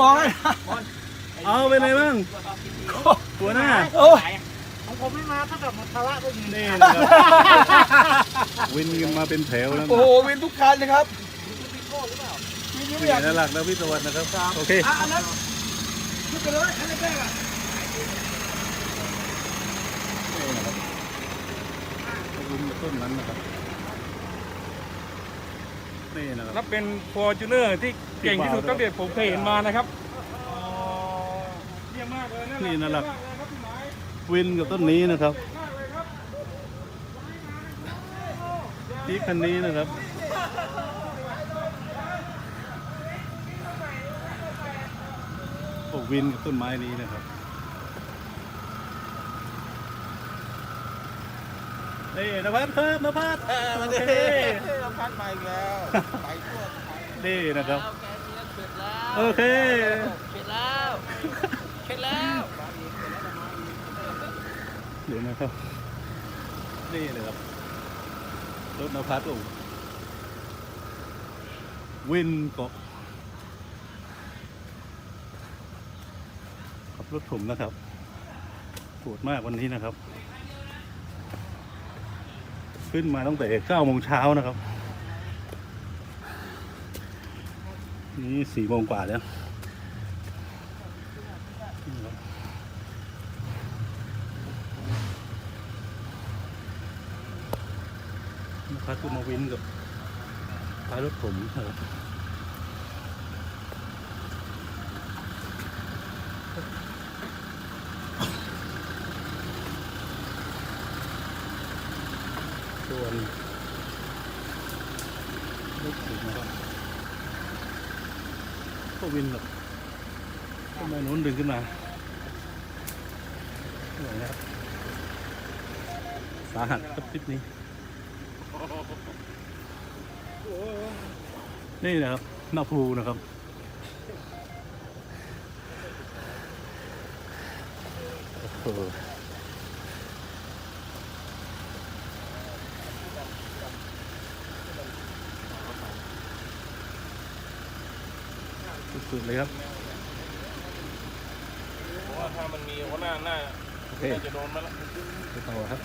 บอกเลยนะเอาเป็นไงบ้างหัวหน้าโอ้ยของผมไม่มาถ้าแบบหมดภาระก็ยินนี่นะครับวินกันมาเป็นแถวแล้วนะโอ้โหวินทุกคันนะครับวินเยอะนี่อย่างน่ารักนะพี่ตะวันนะครับโอเคอะอันนั้นขึ้นไปเลยคันแรกๆอะวินกับต้นนั้นนะครับ นี่นะครับ นับเป็นฟอร์จูเนอร์ที่เก่งที่สุดตั้งแต่ผมเคยเห็นมานะครับเยี่ยมมากเลยนะนี่น่ารักมากเลยครับพี่หมายวินกับต้นนี้นะครับมากเลยครับที่คันนี้นะครับพวกวินกับต้นไม้นี้นะครับนี่นภัสครับนภัสโอเคเราพั ดมาอีกแล้วไปทั่วนี่นะครับแกเชียร์เสร็จแล้วโอเค เสร็จแล้วเสร็จแล้วเดี๋ยวนะครับ นี่นะครับ รถนภัสโอ้วินเกาะขับรถผมนะครับปวดมากวันนี้นะครับ ขึ้นมาตั้งแต่9โมงเช้านะครับ นี่สี่โมงกว่าแล้วนี่ครับนภัสก็มาวินกับท้ายรถผมครับส่วนรถผมนะครับ ก็วินแบบทำไมนู้นดึงขึ้นมาเหนื่อยนะครับสาหัสครับทริปนี้ นี่นะครับหน้าภูนะครับโอ้โห สุดๆเลยครับเพราะว่าถ้ามันมีหัวหน้าหน้าโอเคน่าจะโดนมาแล้ว ไปต่อครับ